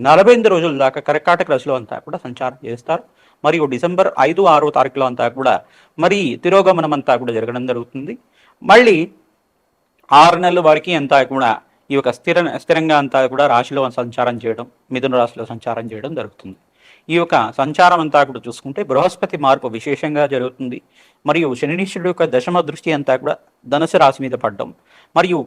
నలభై ఎనిమిది రోజుల దాకా కర్కాటక రాశిలో అంతా కూడా సంచారం చేస్తారు. మరియు డిసెంబర్ ఐదు ఆరో తారీఖులో అంతా కూడా మరి తిరోగమనం అంతా కూడా జరగడం జరుగుతుంది. మళ్ళీ ఆరు నెలల వరకు అంతా కూడా ఈ యొక్క స్థిర స్థిరంగా అంతా కూడా రాశిలో సంచారం చేయడం మిథున రాశిలో సంచారం చేయడం జరుగుతుంది. ఈ యొక్క సంచారం అంతా కూడా చూసుకుంటే బృహస్పతి మార్పు విశేషంగా జరుగుతుంది. మరియు శనినీశ్వరుడు యొక్క దశమ దృష్టి అంతా కూడా ధనుసు రాశి మీద పడడం. మరియు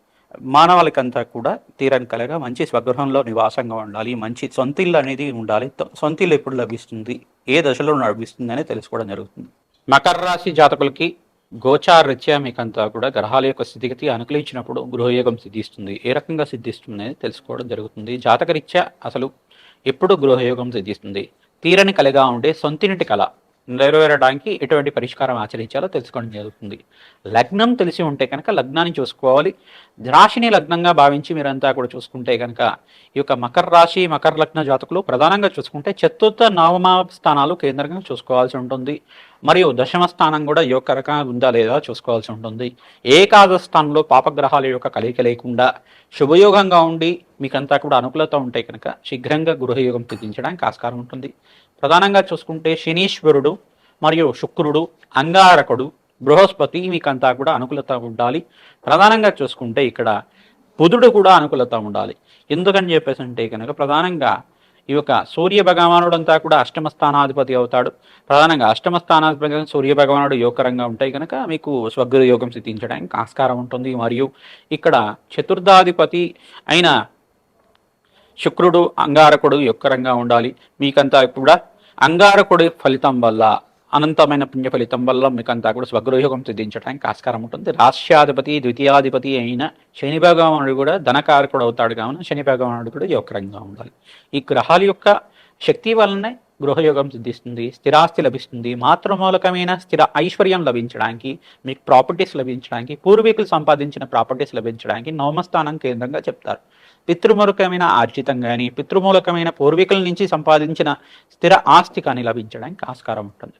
మానవాళికంతా కూడా తీరని కలగా మంచి స్వగృహంలో నివాసంగా ఉండాలి మంచి సొంతిల్లు అనేది ఉండాలి త- సొంతిల్లు ఎప్పుడు లభిస్తుంది ఏ దశలో లభిస్తుంది అనేది తెలుసుకోవడం జరుగుతుంది. మకర రాశి జాతకులకి గోచారరీత్యా మీకంతా కూడా గ్రహాల యొక్క స్థితిగతి అనుకూలించినప్పుడు గృహయోగం సిద్ధిస్తుంది. ఏ రకంగా సిద్ధిస్తుంది అనేది తెలుసుకోవడం జరుగుతుంది. జాతకరీత్యా అసలు ఎప్పుడు గృహయోగం సిద్ధిస్తుంది? తీరని కలగా ఉండే సొంతింటి కళ. నెరవేరడానికి ఎటువంటి పరిష్కారం ఆచరించాలో తెలుసుకోవడం జరుగుతుంది. లగ్నం తెలిసి ఉంటే కనుక లగ్నాన్ని చూసుకోవాలి. రాశిని లగ్నంగా భావించి మీరంతా కూడా చూసుకుంటే కనుక ఈ యొక్క మకర రాశి మకర లగ్న జాతకులు ప్రధానంగా చూసుకుంటే చతుర్థ నవమ స్థానాలు కేంద్రంగా చూసుకోవాల్సి ఉంటుంది. మరియు దశమ స్థానం కూడా యొక్క రకంగా ఉందా లేదా చూసుకోవాల్సి ఉంటుంది. ఏకాదశ స్థానంలో పాపగ్రహాల యొక్క కలయిక లేకుండా శుభయోగంగా ఉండి మీకంతా కూడా అనుకూలత ఉంటే కనుక శీఘ్రంగా గృహయోగం సిద్ధించడానికి ఆస్కారం ఉంటుంది. ప్రధానంగా చూసుకుంటే శనీశ్వరుడు మరియు శుక్రుడు అంగారకుడు బృహస్పతి మీకంతా కూడా అనుకూలత ఉండాలి. ప్రధానంగా చూసుకుంటే ఇక్కడ బుధుడు కూడా అనుకూలత ఉండాలి. ఎందుకని చెప్పేసి అంటే కనుక ప్రధానంగా ఈ యొక్క సూర్య భగవానుడు అంతా కూడా అష్టమ స్థానాధిపతి అవుతాడు. ప్రధానంగా అష్టమ స్థానాధిపతి సూర్య భగవానుడు యోగకరంగా ఉంటాయి కనుక మీకు స్వగృహ యోగం సిద్ధించడానికి ఆస్కారం ఉంటుంది. మరియు ఇక్కడ చతుర్థాధిపతి అయిన శుక్రుడు అంగారకుడు యొక్కరంగా ఉండాలి. మీకంతా కూడా అంగారకుడి ఫలితం వల్ల అనంతమైన పుణ్య ఫలితం వల్ల మీకంతా కూడా స్వగృహయోగం సిద్ధించడానికి ఆస్కారం ఉంటుంది. రాష్ట్రాధిపతి ద్వితీయాధిపతి అయిన శని భగవానుడు కూడా ధనకారకుడు అవుతాడు కావున శని భగవానుడు కూడా యొక్కరంగా ఉండాలి. ఈ గ్రహాల యొక్క శక్తి వలనే గృహయోగం సిద్ధిస్తుంది స్థిరాస్తి లభిస్తుంది. మాతృమూలకమైన స్థిర ఐశ్వర్యం లభించడానికి మీకు ప్రాపర్టీస్ లభించడానికి పూర్వీకులు సంపాదించిన ప్రాపర్టీస్ లభించడానికి నవమస్థానం కేంద్రంగా చెప్తారు. పితృమూలకమైన ఆర్జితం కానీ పితృమూలకమైన పూర్వీకుల నుంచి సంపాదించిన స్థిర ఆస్తి కానీ లభించడానికి ఆస్కారం ఉంటుంది.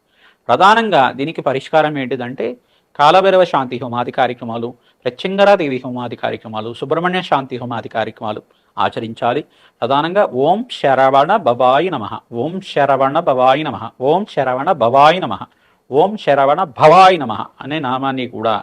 ప్రధానంగా దీనికి పరిష్కారం ఏంటిదంటే కాలభైరవ శాంతి హోమాది కార్యక్రమాలు ప్రత్యంగరాదేవి హోమాది కార్యక్రమాలు సుబ్రహ్మణ్య శాంతి హోమాది కార్యక్రమాలు ఆచరించాలి. ప్రధానంగా ఓం శరవణ భవాయి నమ. ఓం శరవణ భవాయి నమ. ఓం శరవణ భవాయి నమ. ఓం శరవణ భవాయి నమ అనే నామాన్ని కూడా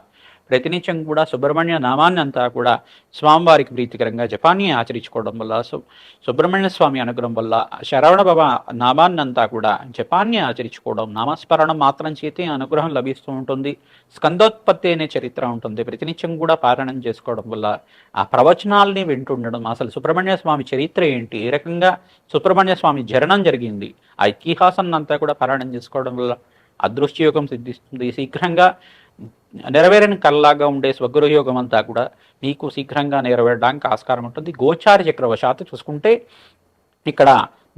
ప్రతినిత్యం కూడా సుబ్రహ్మణ్య నామాన్ని అంతా కూడా స్వామివారికి ప్రీతికరంగా జపాన్ని ఆచరించుకోవడం వల్ల సు సుబ్రహ్మణ్య స్వామి అనుగ్రహం వల్ల శరవణ భవ నామాన్ని అంతా కూడా జపాన్ని ఆచరించుకోవడం నామస్మరణం మాత్రం చేతే అనుగ్రహం లభిస్తూ ఉంటుంది. స్కందోత్పత్తి అనే చరిత్ర ఉంటుంది. ప్రతినిత్యం కూడా పారాయణం చేసుకోవడం వల్ల ఆ ప్రవచనాల్ని వింటుండడం అసలు సుబ్రహ్మణ్య స్వామి చరిత్ర ఏంటి? ఏ రకంగా సుబ్రహ్మణ్య స్వామి జరణం జరిగింది? ఆ ఇతిహాసాన్ని అంతా కూడా పారాయణం చేసుకోవడం వల్ల అదృష్టయోగం సిద్ధిస్తుంది. శీఘ్రంగా నెరవేరని కల్లాగా ఉండే స్వగృహయోగం అంతా కూడా మీకు శీఘ్రంగా నెరవేరడానికి ఆస్కారం ఉంటుంది. గోచార చక్రవశాత్తు చూసుకుంటే ఇక్కడ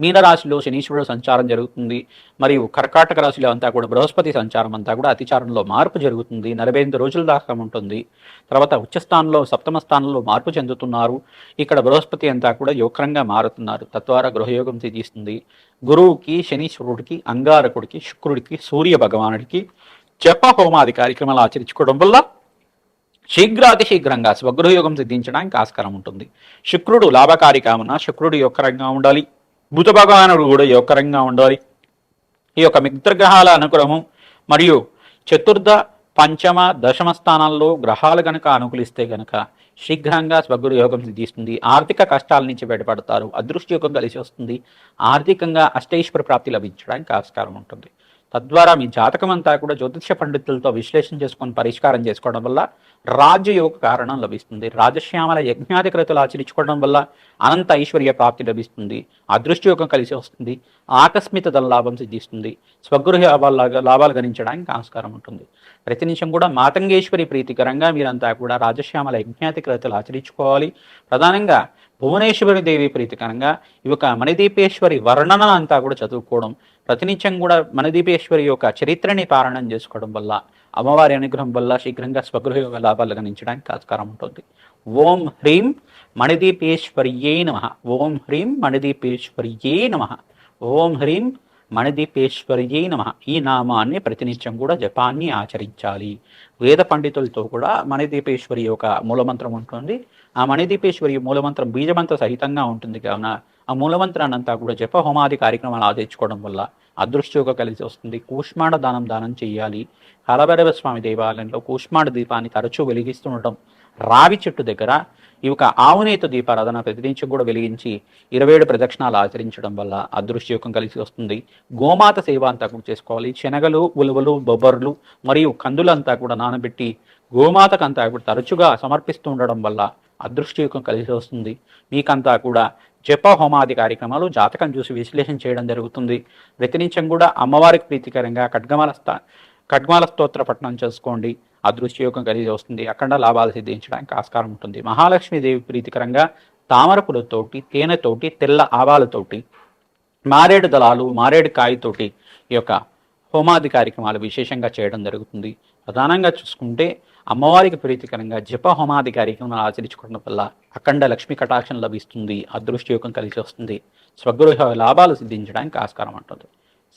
మీనరాశిలో శనీశ్వరుడు సంచారం జరుగుతుంది. మరియు కర్కాటక రాశిలో అంతా కూడా బృహస్పతి సంచారం అంతా కూడా అతిచారంలో మార్పు జరుగుతుంది. నలభై ఎనిమిది రోజుల దాకా ఉంటుంది. తర్వాత ఉచ్చస్థానంలో సప్తమ స్థానంలో మార్పు చెందుతున్నారు. ఇక్కడ బృహస్పతి అంతా కూడా యోగంగా మారుతున్నారు. తద్వారా గృహయోగం సిద్ధిస్తుంది. గురువుకి శనీశ్వరుడికి అంగారకుడికి శుక్రుడికి సూర్య భగవానుడికి జప హోమాది కార్యక్రమాలు ఆచరించుకోవడం వల్ల శీఘ్రాతి శీఘ్రంగా స్వగృహయోగం సిద్ధించడానికి ఆస్కారం ఉంటుంది. శుక్రుడు లాభకారి కావున శుక్రుడు యొక్కరంగా ఉండాలి. బుధ భగవానుడు కూడా యొక్కరంగా ఉండాలి. ఈ యొక్క మిత్రగ్రహాల అనుగ్రహం మరియు చతుర్థ పంచమ దశమ స్థానాల్లో గ్రహాలు గనక అనుకూలిస్తే గనక శీఘ్రంగా స్వగురు యోగం సిద్ధిస్తుంది. ఆర్థిక కష్టాల నుంచి బయటపడతారు. అదృష్ట యోగం కలిసి వస్తుంది. ఆర్థికంగా అష్టైశ్వర ప్రాప్తి లభించడానికి ఆస్కారం ఉంటుంది. తద్వారా మీ జాతకం అంతా కూడా జ్యోతిష్య పండితులతో విశ్లేషణ చేసుకొని పరిష్కారం చేసుకోవడం వల్ల రాజ్యయోగ కారణం లభిస్తుంది. రాజశ్యామల యజ్ఞాధికృతులు ఆచరించుకోవడం వల్ల అనంత ఐశ్వర్య ప్రాప్తి లభిస్తుంది. అదృష్టయోగం కలిసి వస్తుంది. ఆకస్మిక ధన లాభం సిద్ధిస్తుంది. స్వగృహ లాభాలు లాభాలు గణించడానికి ఆస్కారం ఉంటుంది. ప్రతి నిమిషం కూడా మాతంగేశ్వరి ప్రీతికరంగా మీరంతా కూడా రాజశ్యామల యజ్ఞాధికృతులు ఆచరించుకోవాలి. ప్రధానంగా భువనేశ్వరి దేవి ప్రీతికరంగా ఈ యొక్క మణిదీపేశ్వరి వర్ణన అంతా కూడా చదువుకోవడం ప్రతినిత్యం కూడా మణిదీపేశ్వరి యొక్క చరిత్రని పారాయణం చేసుకోవడం వల్ల అమ్మవారి అనుగ్రహం వల్ల శీఘ్రంగా స్వగృహ లాభాలు గణించడానికి ఆస్కారం ఉంటుంది. ఓం హ్రీం మణిదీపేశ్వర్యే నమ. ఓం హ్రీం మణిదీపేశ్వర్యే నమ. ఓం హ్రీం మణిదీపేశ్వర్యే నమ. ఈ నామాన్ని ప్రతినిత్యం కూడా జపాన్ని ఆచరించాలి. వేద పండితులతో కూడా మణిదీపేశ్వరి యొక్క మూలమంత్రం ఉంటుంది. ఆ మణిదీపేశ్వరి మూలమంత్రం బీజమంత్ర సహితంగా ఉంటుంది. కావున ఆ మూలమంత్రాన్ని అంతా కూడా జప హోమాది కార్యక్రమాలు ఆచరించుకోవడం వల్ల అదృష్టయోగ కలిసి వస్తుంది. కూష్మాండ దానం దానం చేయాలి. కాలభైరవ స్వామి దేవాలయంలో కూష్మాండ దీపాన్ని తరచూ వెలిగిస్తుండటం రావి చెట్టు దగ్గర ఈ యొక్క ఆవునేత దీపారాధన ప్రతినిత్యం కూడా వెలిగించి ఇరవై ఏడు ప్రదక్షిణాలు ఆచరించడం వల్ల అదృష్టయోగం కలిసి వస్తుంది. గోమాత సేవ అంతా కూడా చేసుకోవాలి. శనగలు ఉలువలు బొబ్బర్లు మరియు కందులంతా కూడా నానబెట్టి గోమాతకంతా కూడా తరచుగా సమర్పిస్తూ ఉండడం వల్ల అదృష్టయుగం కలిసి వస్తుంది. మీకంతా కూడా జప హోమాది కార్యక్రమాలు జాతకం చూసి విశ్లేషణ చేయడం జరుగుతుంది. వ్యతిరేకం కూడా అమ్మవారికి ప్రీతికరంగా ఖడ్గమాల స్థా ఖడ్గమాల స్తోత్ర పఠనం చేసుకోండి. అదృష్టయోగం కలిగి వస్తుంది. అఖండ లాభాలు సిద్ధించడానికి ఆస్కారం ఉంటుంది. మహాలక్ష్మీదేవి ప్రీతికరంగా తామరపులతోటి తేనెతోటి తెల్ల ఆవాలతోటి మారేడు దళాలు మారేడు కాయతోటి ఈ యొక్క హోమాది కార్యక్రమాలు విశేషంగా చేయడం జరుగుతుంది. ప్రధానంగా చూసుకుంటే అమ్మవారికి ప్రీతికరంగా జప హోమాది కార్యక్రమాలు ఆచరించుకోవడం వల్ల అఖండ లక్ష్మీ కటాక్షం లభిస్తుంది అదృష్టయోగం కలిసి వస్తుంది స్వగృహ లాభాలు సిద్ధించడానికి ఆస్కారం ఉంటుంది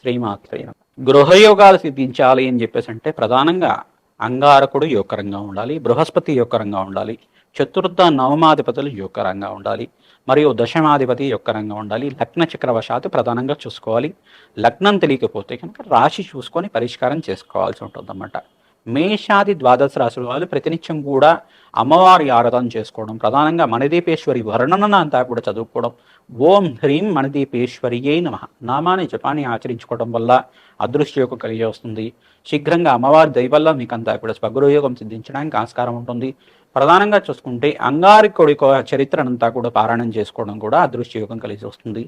శ్రీమాత్రయ గృహయోగాలు సిద్ధించాలి అని చెప్పేసి అంటే ప్రధానంగా అంగారకుడు యోగకరంగా ఉండాలి బృహస్పతి యోగకరంగా ఉండాలి చతుర్థ నవమాధిపతులు యోగకరంగా ఉండాలి మరియు దశమాధిపతి యొక్కరంగా ఉండాలి లగ్న చక్రవశాత్తు ప్రధానంగా చూసుకోవాలి. లగ్నం తెలియకపోతే కనుక రాశి చూసుకొని పరిష్కారం చేసుకోవాల్సి ఉంటుందన్నమాట. మేషాది ద్వాదశ రాశుల వాళ్ళు ప్రతినిత్యం కూడా అమ్మవారి ఆరాధన చేసుకోవడం ప్రధానంగా మణిదీపేశ్వరి వర్ణన అంతా కూడా చదువుకోవడం. ఓం హ్రీం మణిదీపేశ్వరియే నమ. నామాన్ని జపాన్ని ఆచరించుకోవడం వల్ల అదృష్టయోగం కలిగి వస్తుంది. శీఘ్రంగా అమ్మవారి దయవల్ల మీకు అంతా కూడా స్వగృహయోగం సిద్ధించడానికి ఆస్కారం ఉంటుంది. ప్రధానంగా చూసుకుంటే అంగారికుడి చరిత్రనంతా కూడా పారాయణం చేసుకోవడం కూడా అదృష్టయోగం కలిసి వస్తుంది.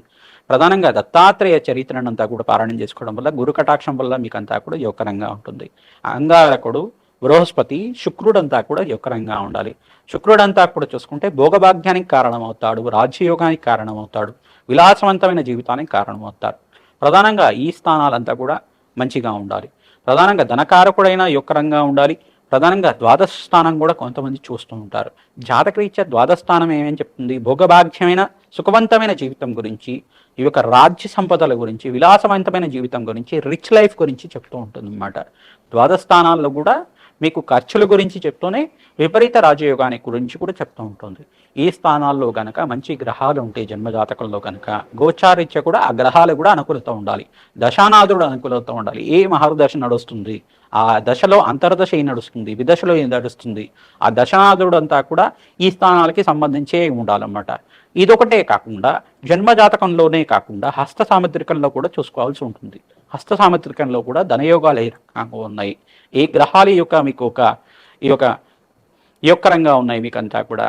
ప్రధానంగా దత్తాత్రేయ చరిత్రనంతా కూడా పారాయణం చేసుకోవడం వల్ల గురు కటాక్షం వల్ల మీకు అంతా కూడా యోగకరంగా ఉంటుంది. అంగారకుడు బృహస్పతి శుక్రుడంతా కూడా యోగకరంగా ఉండాలి. శుక్రుడంతా కూడా చూసుకుంటే భోగభాగ్యానికి కారణమవుతాడు రాజ్యయోగానికి కారణమవుతాడు విలాసవంతమైన జీవితానికి కారణమవుతాడు. ప్రధానంగా ఈ స్థానాలంతా కూడా మంచిగా ఉండాలి. ప్రధానంగా ధనకారకుడైన యొక్కరంగా ఉండాలి. ప్రధానంగా ద్వాదశ స్థానం కూడా కొంతమంది చూస్తూ ఉంటారు. జాతకరీత్యా ద్వాదశ స్థానం ఏమని చెప్తుంది? భోగభాగ్యమైన సుఖవంతమైన జీవితం గురించి ఈ యొక్క రాజ్య సంపదల గురించి విలాసవంతమైన జీవితం గురించి రిచ్ లైఫ్ గురించి చెప్తూ ఉంటుంది అనమాట ద్వాదశ స్థానాల్లో కూడా మీకు ఖర్చుల గురించి చెప్తూనే విపరీత రాజయోగానికి గురించి కూడా చెప్తూ ఉంటుంది. ఈ స్థానాల్లో గనక మంచి గ్రహాలు ఉంటే జన్మజాతకంలో గనక గోచారీత్య కూడా ఆ గ్రహాలు కూడా అనుకూలత ఉండాలి. దశానాథుడు అనుకూలత ఉండాలి. ఏ మహర్దశ నడుస్తుంది? ఆ దశలో అంతర్దశ ఏం నడుస్తుంది? విదశలో ఏం నడుస్తుంది? ఆ దశనాథుడు అంతా కూడా ఈ స్థానాలకి సంబంధించే ఉండాలన్నమాట. ఇదొకటే కాకుండా జన్మజాతకంలోనే కాకుండా హస్త సాముద్రికంలో కూడా చూసుకోవాల్సి ఉంటుంది. హస్త సామత్రికంలో కూడా ధనయోగాలు ఏ రకంగా ఉన్నాయి? ఏ గ్రహాలు యొక్క మీకు ఒక ఈ యొక్క యొక్కరంగా ఉన్నాయి మీకు అంతా కూడా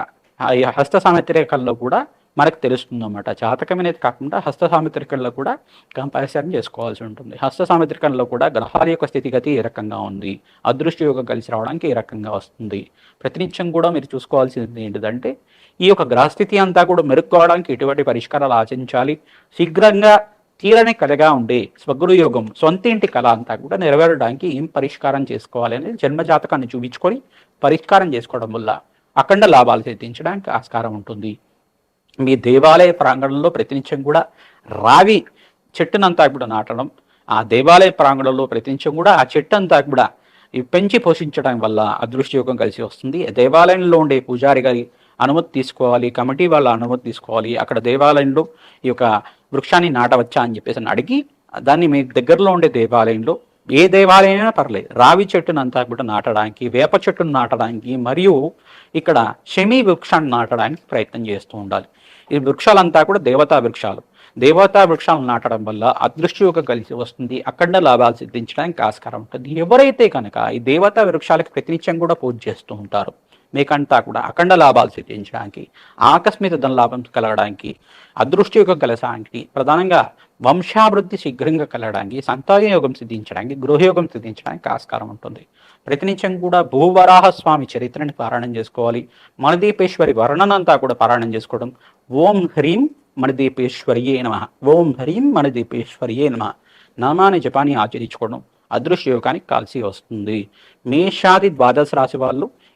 ఈ హస్త సామత్రికంలో కూడా మనకు తెలుస్తుంది అన్నమాట జాతకం అనేది కాకుండా హస్త సామత్రికంలో కూడా కంపారిజన్ చేసుకోవాల్సి ఉంటుంది. హస్త సామత్రికంలో కూడా గ్రహాల యొక్క స్థితిగతి ఏ రకంగా ఉంది? అదృష్ట యోగం కలిసి రావడానికి ఏ రకంగా వస్తుంది? ప్రతినిత్యం కూడా మీరు చూసుకోవాల్సింది ఏంటిదంటే ఈ యొక్క గ్రహస్థితి అంతా కూడా మెరుక్కోవడానికి ఎటువంటి పరిష్కారాలు ఆచరించాలి శీఘ్రంగా తీరని కలగా ఉండే స్వగురు యోగం సొంత ఇంటి కళ అంతా కూడా నెరవేరడానికి ఏం పరిష్కారం చేసుకోవాలి అనేది జన్మజాతకాన్ని చూపించుకొని పరిష్కారం చేసుకోవడం వల్ల అఖండ లాభాలు సిద్ధించడానికి ఆస్కారం ఉంటుంది. మీ దేవాలయ ప్రాంగణంలో ప్రతినిత్యం కూడా రావి చెట్టునంతా కూడా నాటడం ఆ దేవాలయ ప్రాంగణంలో ప్రతినిత్యం కూడా ఆ చెట్టు అంతా కూడా ఈ పెంచి పోషించడం వల్ల అదృష్టయోగం కలిసి వస్తుంది. దేవాలయంలో ఉండే పూజారి గారి అనుమతి తీసుకోవాలి కమిటీ వాళ్ళ అనుమతి తీసుకోవాలి. అక్కడ దేవాలయంలో ఈ యొక్క వృక్షాన్ని నాటవచ్చా అని చెప్పేసి అని అడిగి దాన్ని మీ దగ్గరలో ఉండే దేవాలయంలో ఏ దేవాలయమైనా పర్లేదు రావి చెట్టును అంతా కూడా నాటడానికి వేప చెట్టును నాటడానికి మరియు ఇక్కడ షమి వృక్షాన్ని నాటడానికి ప్రయత్నం చేస్తూ ఉండాలి. ఈ వృక్షాలంతా కూడా దేవతా వృక్షాలు. దేవతా వృక్షాలు నాటడం వల్ల అదృష్టయోగం కలిసి వస్తుంది అఖండ లాభాలు సిద్ధించడానికి ఆస్కారం ఉంటుంది. ఎవరైతే కనుక ఈ దేవతా వృక్షాలకు ప్రతినిత్యం కూడా పూజ చేస్తూ ఉంటారు మీకంతా కూడా అఖండ లాభాలు సిద్ధించడానికి ఆకస్మిక ధనలాభం కలగడానికి అదృష్టయోగం కలసానికి ప్రధానంగా వంశాభివృద్ధి శీఘ్రంగా కలగడానికి సంతాన యోగం సిద్ధించడానికి గృహయోగం సిద్ధించడానికి ఆస్కారం ఉంటుంది. ప్రతినిత్యం కూడా భూవరాహ స్వామి చరిత్రని పారాయణం చేసుకోవాలి. మణదీపేశ్వరి వర్ణనంతా కూడా పారాయణం చేసుకోవడం. ఓం హ్రీం మణదీపేశ్వరియే నమ. ఓం హ్రీం మణదీపేశ్వరియే నమ. నామాని జపాన్ని ఆచరించుకోవడం అదృశ్య యోగానికి కాల్సి వస్తుంది. మేషాది ద్వాదశ రాశి వాళ్ళు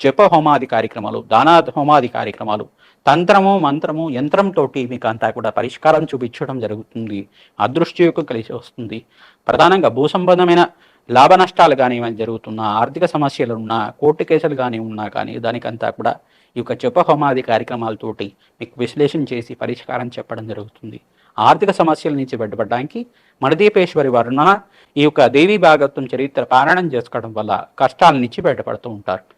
జప హోమాది కార్యక్రమాలు దానా హోమాది కార్యక్రమాలు తంత్రము మంత్రము యంత్రంతో మీకు అంతా కూడా పరిష్కారం చూపించడం జరుగుతుంది. అదృష్టయోగం కలిసి వస్తుంది. ప్రధానంగా భూ సంబంధమైన లాభ నష్టాలు కానీ జరుగుతున్నా ఆర్థిక సమస్యలు ఉన్నా కోర్టు కేసులు కానీ ఉన్నా కానీ దానికంతా కూడా ఈ యొక్క జప హోమాది కార్యక్రమాలతోటి మీకు విశ్లేషణ చేసి పరిష్కారం చెప్పడం జరుగుతుంది. ఆర్థిక సమస్యల నుంచి బయటపడడానికి మణదీపేశ్వరి వరుణ ఈ యొక్క దేవి భాగత్వం చరిత్ర పారాయణం చేసుకోవడం వల్ల కష్టాల నుంచి బయటపడుతూ ఉంటారు.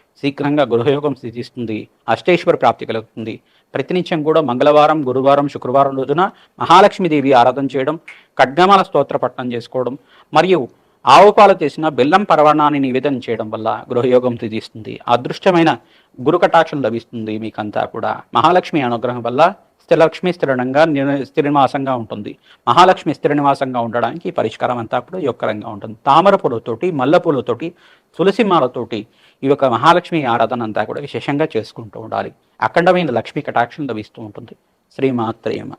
శీఘ్రంగా గృహయోగం సిద్ధిస్తుంది అష్టేశ్వర ప్రాప్తి కలుగుతుంది. ప్రతినిత్యం కూడా మంగళవారం గురువారం శుక్రవారం రోజున మహాలక్ష్మీదేవి ఆరాధన చేయడం ఖడ్గమాల స్తోత్ర పట్టణం చేసుకోవడం మరియు ఆవు పాలు చేసిన బెల్లం పరవణాన్ని నివేదన చేయడం వల్ల గృహయోగం సిద్ధిస్తుంది. అదృష్టమైన గురు కటాక్షం లభిస్తుంది మీకంతా కూడా. మహాలక్ష్మి అనుగ్రహం వల్ల స్థిరలక్ష్మి స్థిరంగా స్థిరనివాసంగా ఉంటుంది. మహాలక్ష్మి స్థిరనివాసంగా ఉండడానికి పరిష్కారం అంతా కూడా యొక్కరంగా ఉంటుంది. తామర పూలతోటి మల్లె పూలతోటి తులసి మాలతోటి ఈ యొక్క మహాలక్ష్మి ఆరాధన అంతా కూడా విశేషంగా చేసుకుంటూ ఉండాలి. అఖండమైన లక్ష్మీ కటాక్షం లభిస్తూ ఉంటుంది. శ్రీమాత్రేమ